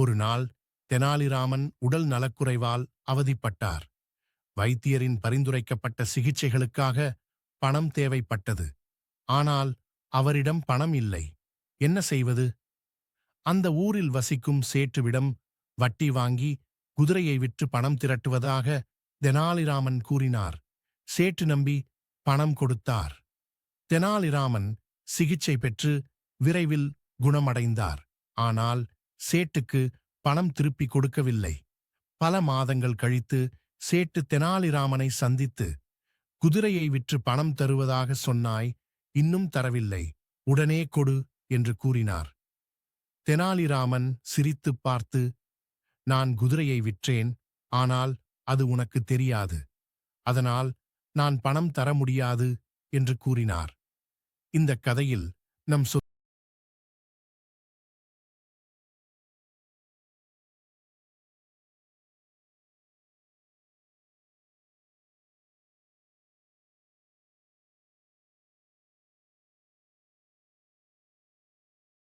ஒரு நாள் தெனாலிராமன் உடல் நலக்குறைவால் அவதிப்பட்டார். வைத்தியரின் பரிந்துரைக்கப்பட்ட சிகிச்சைகளுக்காக பணம் தேவைப்பட்டது. ஆனால் அவரிடம் பணம் இல்லை. என்ன செய்வது? அந்த ஊரில் வசிக்கும் சேட்டுவிடம் வட்டி வாங்கி குதிரையை விற்று பணம் திரட்டுவதாக தெனாலிராமன் கூறினார். சேட்டு நம்பி பணம் கொடுத்தார். தெனாலிராமன் சிகிச்சை பெற்று விரைவில் குணமடைந்தார். ஆனால் சேட்டுக்கு பணம் திருப்பி கொடுக்கவில்லை. பல மாதங்கள் கழித்து சேட்டு தெனாலிராமனை சந்தித்து குதிரையை விற்று பணம் தருவதாக சொன்னாய் இன்னும் தரவில்லை உடனே கொடு என்று கூறினார். தெனாலிராமன் சிரித்துப் பார்த்து நான் குதிரையை விற்றேன் ஆனால் அது உனக்கு தெரியாது. அதனால் நான் பணம் தர முடியாது என்று கூறினார். இந்தக் கதையில் நம் சொ